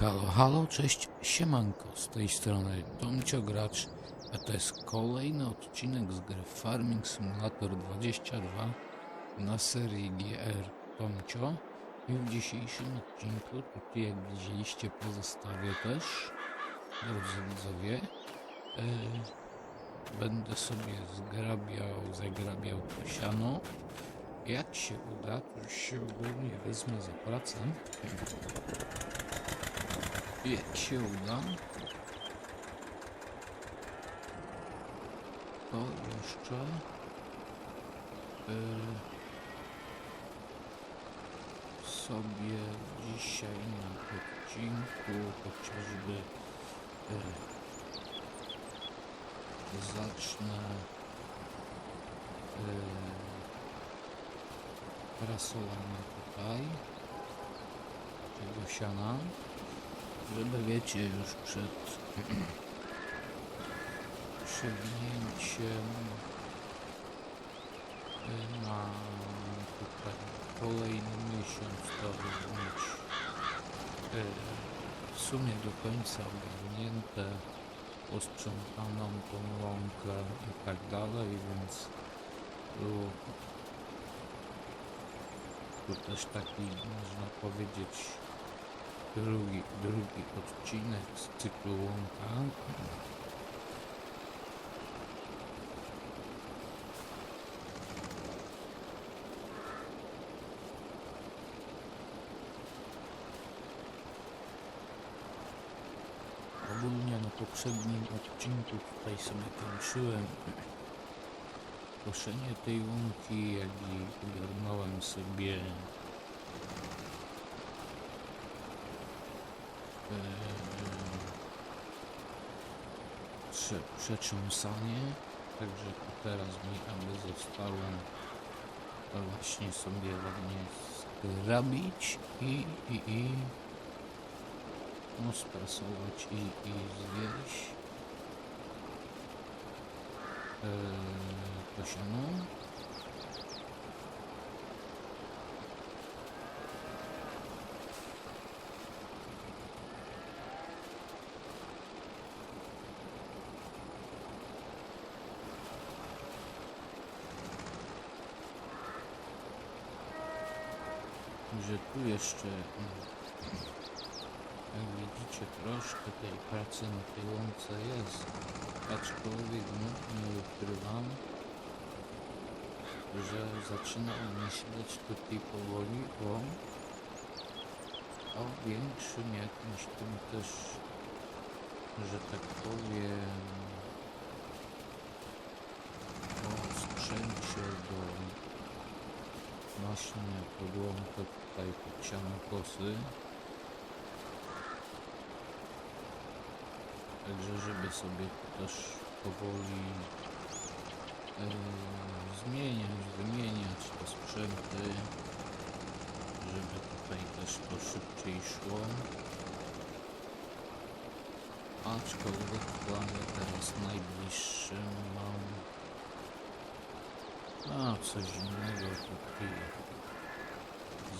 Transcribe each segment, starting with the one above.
Halo, halo, cześć, siemanko, z tej strony Tomcio Gracz, a to jest kolejny odcinek z gry Farming Simulator 22 na serii GR Tomcio. I w dzisiejszym odcinku, tutaj jak widzieliście pozostawię też, drodzy widzowie, e, będę sobie zgrabiał, zagrabiał to siano, jak się uda, to już się ogólnie wezmę za pracę. Się uda, to jeszcze y, sobie dzisiaj na odcinku chociażby y, zacznę y, prasowanie tutaj tego siana żeby wiecie już przed przewinięciem na tutaj kolejny miesiąc to mieć y, w sumie do końca ogarnięte posprzątaną tą łąkę i tak dalej, więc tu, tu też taki można powiedzieć drugi, drugi odcinek z cyklu łąka. Ogólnie na poprzednim odcinku tutaj sobie kończyłem koszenie tej łąki, jak i ogarnąłem sobie przetrząsanie. Także teraz mi aby zostało to właśnie sobie ładnie zgrabić i, i, i no sprasować i, i zwieść yy, to siano. Że tu jeszcze mm, jak widzicie troszkę tej pracy na tej łące jest. Aczkolwiek no, nie ukrywam że zaczynam myśleć tutaj powoli o o większym jakimś tym też że tak powiem o sprzęcie do właśnie podłąkę tutaj pod siano kosy. Także żeby sobie też powoli zmieniać, wymieniać te sprzęty, żeby tutaj też to szybciej szło. Aczkolwiek planie teraz najbliższym mam a, coś innego tutaj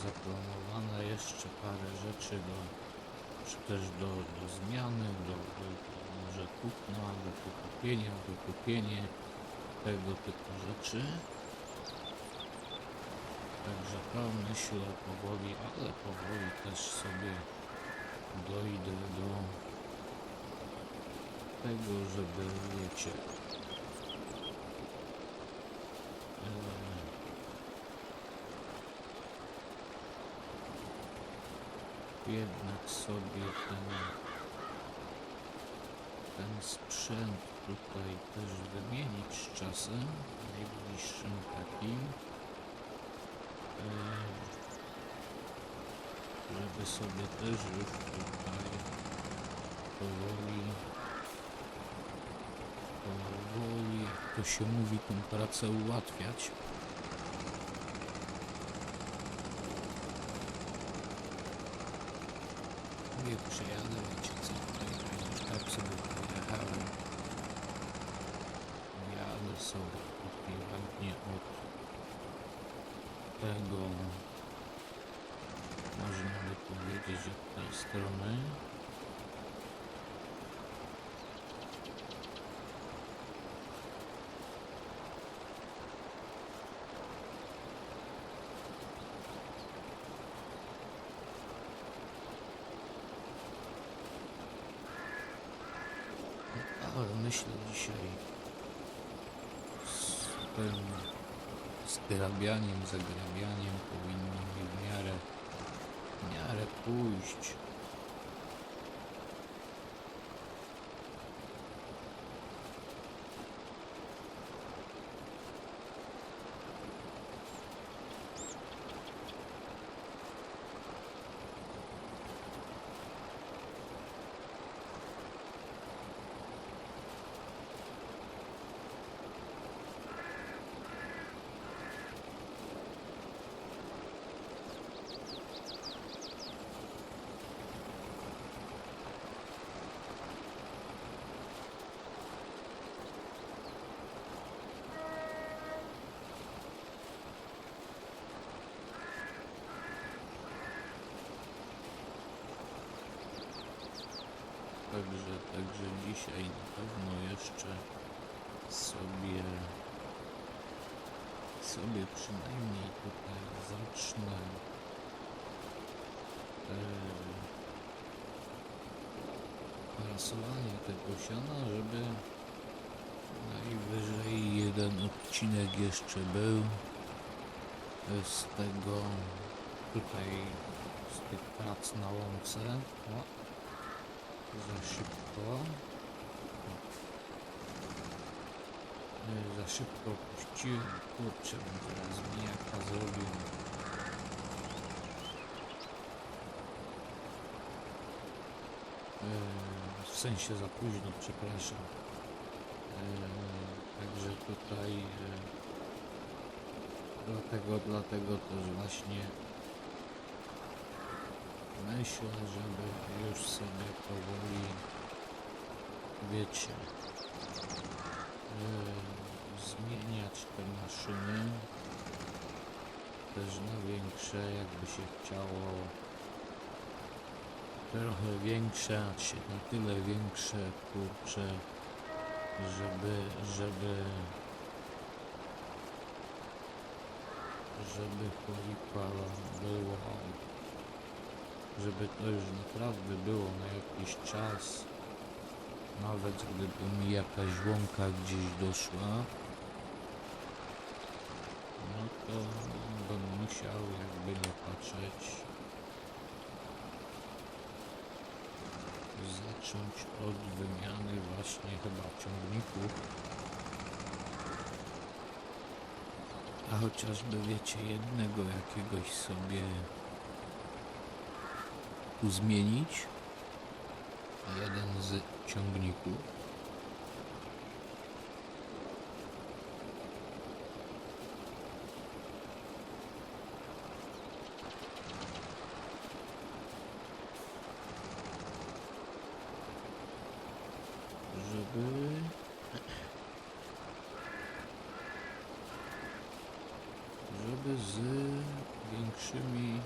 zaplanowane jeszcze parę rzeczy do, czy też do, do zmiany, do, do może kupna, do kupienia, do kupienia tego typu rzeczy. Także to myślę powoli, ale powoli też sobie dojdę do tego, żeby wiecie, jednak sobie ten, ten sprzęt tutaj też wymienić czasem, najbliższym takim, e, żeby sobie też już tutaj powoli, powoli, to się mówi, tą pracę ułatwiać. Mówię, przejadę, wiecie co, tutaj tak sobie pojechałem. Jadę sobie tutaj ładnie od tego, można by powiedzieć, od tej strony. Ale myślę dzisiaj z tym zgrabianiem, zagrabianiem powinno mi w miarę, w miarę pójść. Także, także dzisiaj na pewno jeszcze sobie sobie przynajmniej tutaj zacznę prasowanie tego siana, żeby najwyżej jeden odcinek jeszcze był z tego tutaj z tych prac na łące. Za szybko. E, Za szybko puściłem. Kurczę, bym teraz mijaka zrobił. E, W sensie za późno, przepraszam. E, Także tutaj dlatego, dlatego też właśnie myślę, żeby już sobie powoli wiecie yy, zmieniać te maszyny. Też na większe jakby się chciało trochę większe, znaczy na tyle większe kurcze żeby, żeby żeby cholipa było żeby to już naprawdę było na jakiś czas, nawet gdyby mi jakaś łąka gdzieś doszła, no to bym musiał jakby nie patrzeć zacząć od wymiany właśnie chyba ciągników. A chociażby wiecie jednego jakiegoś sobie zmienić jeden z ciągników. Żeby żeby z większymi,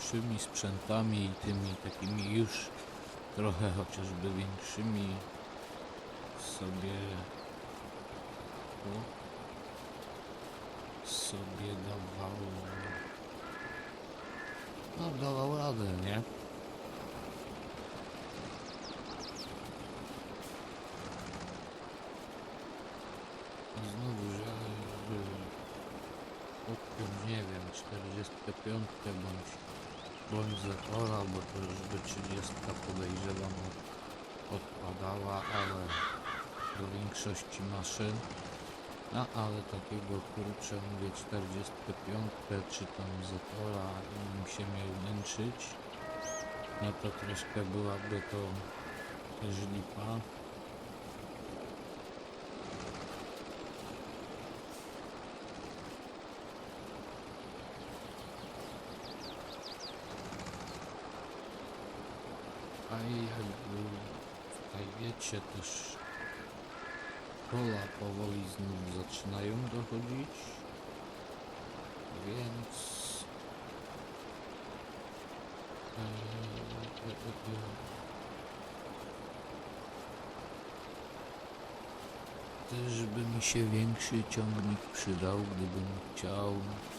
większymi sprzętami i tymi takimi już trochę chociażby większymi sobie o, sobie dawało no dawał radę, nie? Znowu, że, że nie wiem, 45 bądź, bądź Zetora, bo to już by 30 podejrzewam od- odpadała, ale do większości maszyn. No ale takiego kurczę, mówię 45 czy tam Zetora i bym się miał męczyć, no to troszkę byłaby to też lipa. A jakby tutaj wiecie też pola powoli znów zaczynają dochodzić, więc e, e, e, e, też by mi się większy ciągnik przydał, gdybym chciał,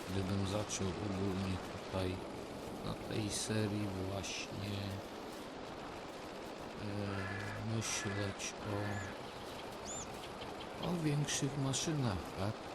gdybym zaczął ogólnie tutaj na tej serii właśnie e, E, myśleć o, o większych maszynach, tak?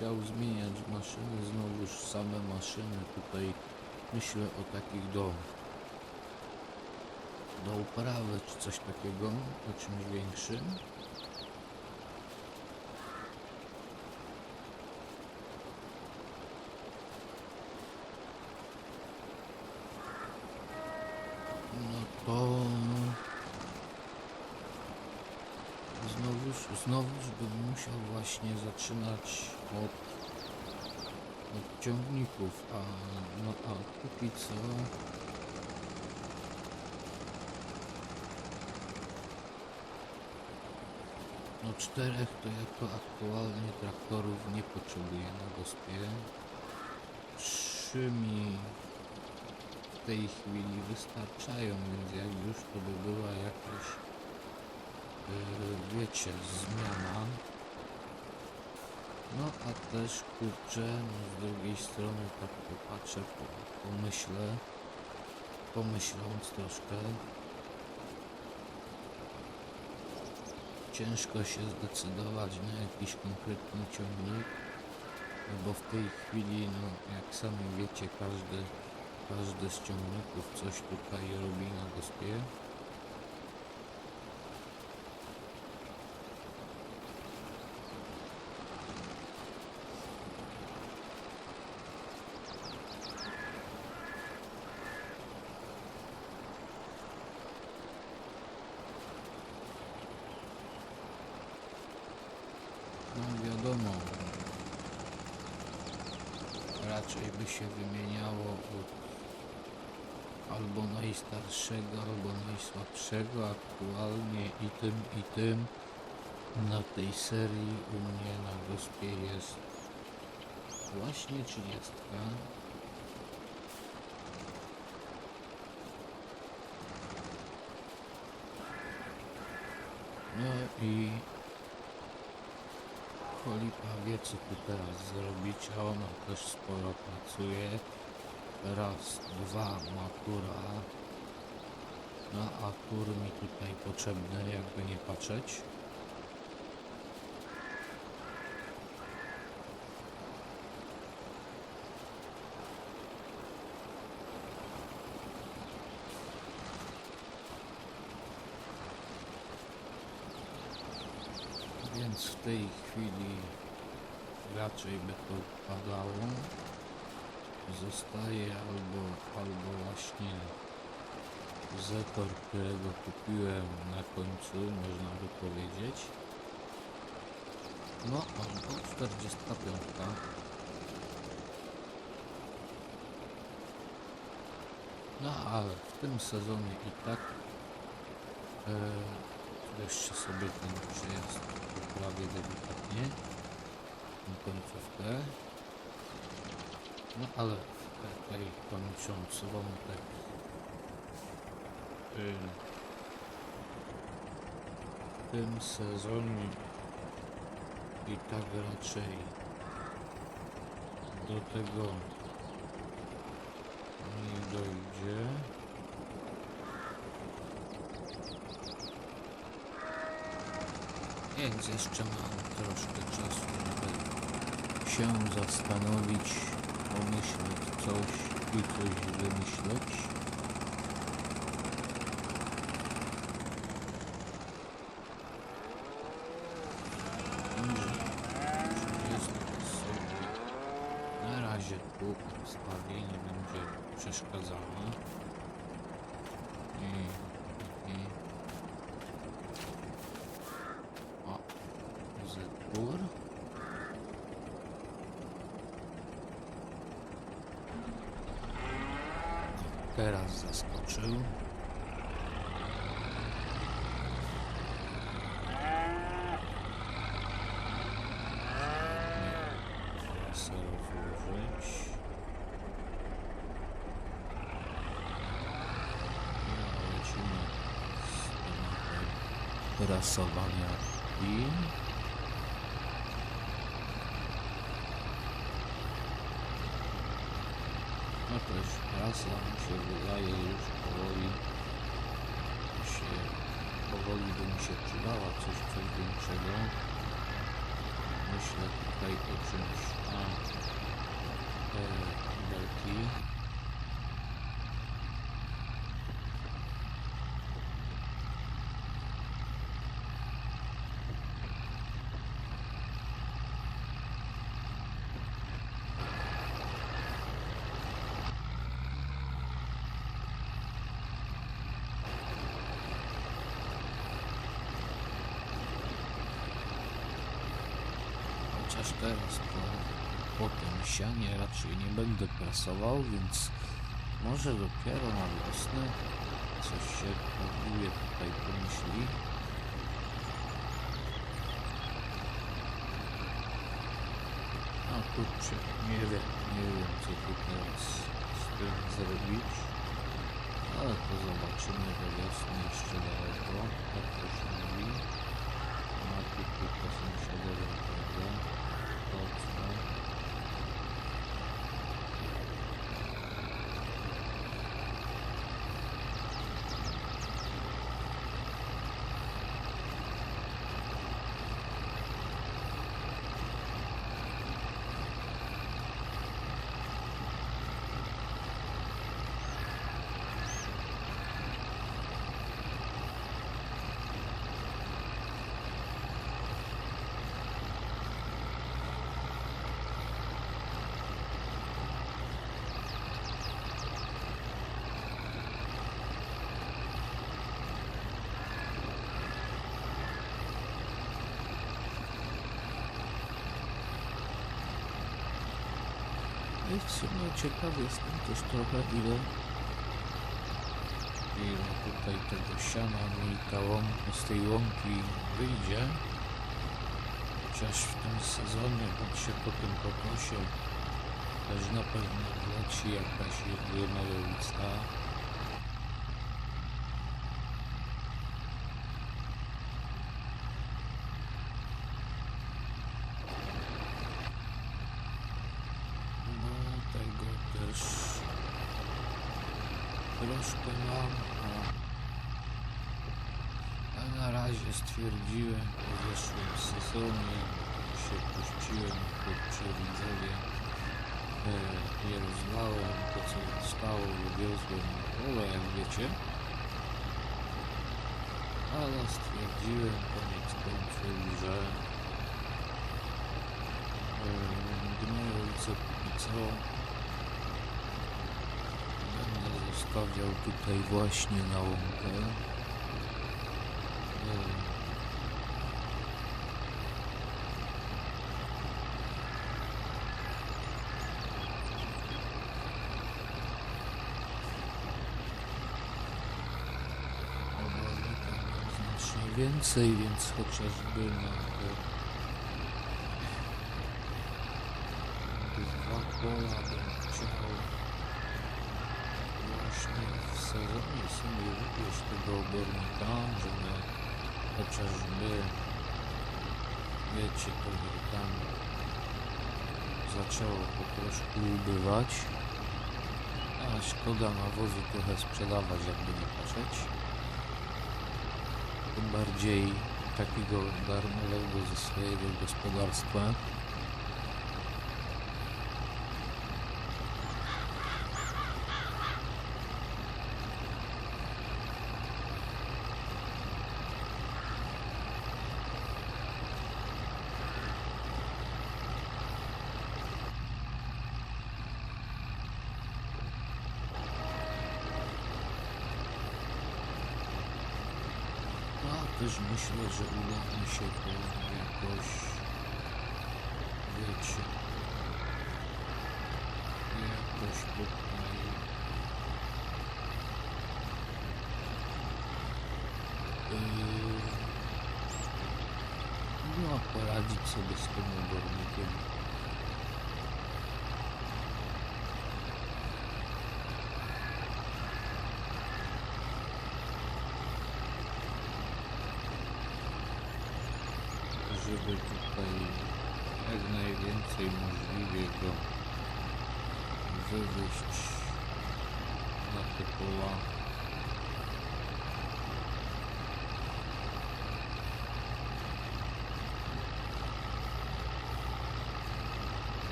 Chciał zmieniać maszyny, znowuż same maszyny, tutaj myślę o takich do, do uprawy czy coś takiego, o czymś większym. No to Znowuż bym musiał właśnie zaczynać od, ciągników, a no a póki co no czterech to ja to aktualnie traktorów nie potrzebuję na gospie. Trzy mi w tej chwili wystarczają, więc jak już to by była jakaś wiecie, zmiana. No a też kurczę, no z drugiej strony tak popatrzę, po- pomyślę, pomyśląc troszkę. Ciężko się zdecydować na jakiś konkretny ciągnik, no bo w tej chwili, no jak sami wiecie, każdy, każdy z ciągników coś tutaj robi na gospie. No raczej by się wymieniało od albo najstarszego, albo najsłabszego aktualnie i tym, i tym. Na tej serii u mnie na gospie jest właśnie 30. No i Kolipa wie co tu teraz zrobić, a ona też sporo pracuje. Raz, dwa ma kura. No a kur mi tutaj potrzebne, jakby nie patrzeć. Więc w tej chwili raczej by to padało. Zostaje albo, albo właśnie Zetor, którego kupiłem na końcu, można by powiedzieć. No albo 45. No ale w tym sezonie i tak e, sobie ten przejazd poprawię delikatnie na końcówkę. No ale tutaj kończąc wątek w tym sezonie i tak raczej do tego nie dojdzie. Więc jeszcze mam troszkę czasu, żeby się zastanowić, pomyśleć coś i coś wymyśleć. Na razie tu wstawię, nie będzie przeszkadzało i, o, Zepur. Teraz zaskoczył. No, prasowania i też prasa się wydaje już powoli. Się powoli by mi się przydała coś coś większego. Myślę tutaj o czymś. A te belki Chociaż teraz po, po tym sianie raczej nie będę prasował, więc może dopiero na wiosnę coś się próbuje tutaj pomyśli. A kurczę, nie wiem, nie wiem co tu teraz z tym zrobić. Ale to zobaczymy do wiosny jeszcze daleko, jak to się mówi. A tu tylko sąsiadowie naprawdę. Mocno. No i w sumie ciekawy jestem też trochę ile ile tutaj tego siana mi ta łąka z tej łąki wyjdzie. Chociaż w tym sezonie, bądź się po tym pokosie też na pewno wleci jakaś jedna lewica. No tego też troszkę mam, a, na razie stwierdziłem po zeszłym sezonie się puściłem kurczę widzowie. E, nie rozlałem to co zostało wywiozłem na pole jak wiecie. Ale stwierdziłem koniec końców, że Gnojowice póki co będę zostawiał tutaj właśnie na łąkę. Znacznie więcej, więc chociażby na dwa pola bym chciał właśnie w sezonie sobie wypieść tego obornika, żeby chociażby wiecie, to tam zaczęło po troszku ubywać. A szkoda nawozu trochę sprzedawać, jakby nie patrzeć. Tym bardziej takiego darmowego ze swojego gospodarstwa. No, a też myślę, że uda mi się to jakoś, wiecie, jakoś tutaj yy, no, poradzić sobie z tym obornikiem. żeby tutaj jak najwięcej możliwie go wywieźć na te pola.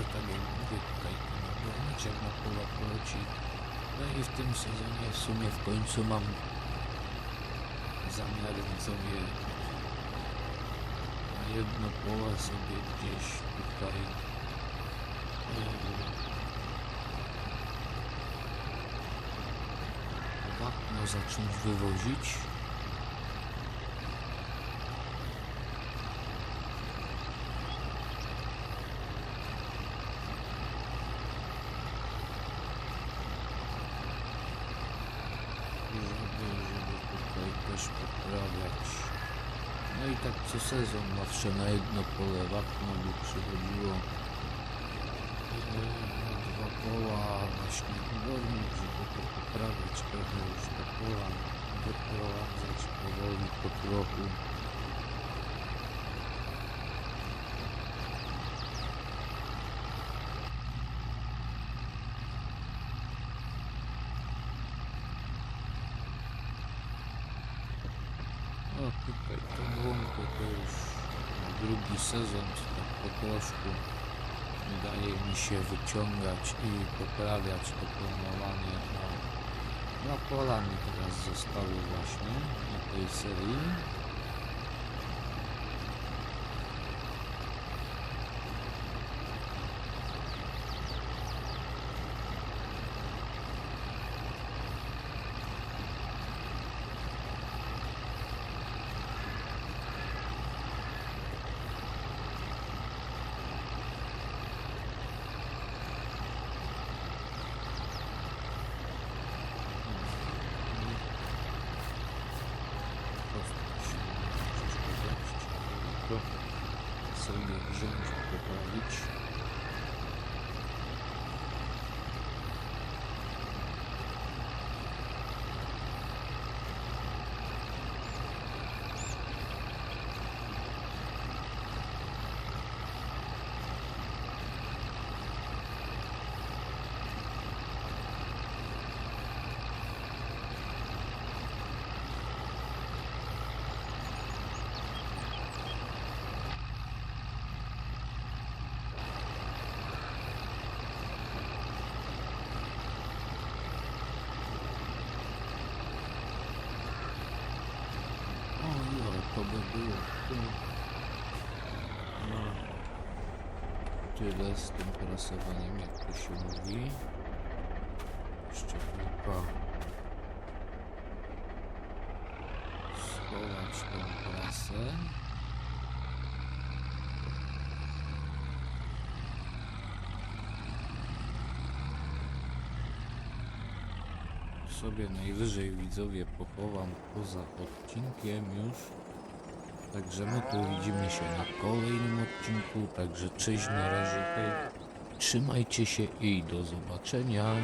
Że mówię tutaj obronić jak na pola poleci. No i w tym sezonie w sumie w końcu mam zamiar sobie na jedno pole sobie gdzieś tutaj e, wapno zacząć wywozić. żeby, żeby tutaj też poprawiać. No i tak co sezon zawsze na jedno pole wapno by przychodziło. Dwa pola właśnie górnik, żeby to poprawiać trochę już te pola, wyprowadzać powoli po trochu. No tutaj to łąkę to już drugi sezon, tak po troszku daje mi się wyciągać i poprawiać to planowanie. A dwa pola mi teraz zostały właśnie na tej serii. Beach. No. Tyle z tym prasowaniem, jak to się mówi. Jeszcze tylko schować tą prasę. Sobie najwyżej widzowie pochowam poza odcinkiem już. Także my tu widzimy się na kolejnym odcinku. Także cześć na razie. Trzymajcie się i do zobaczenia.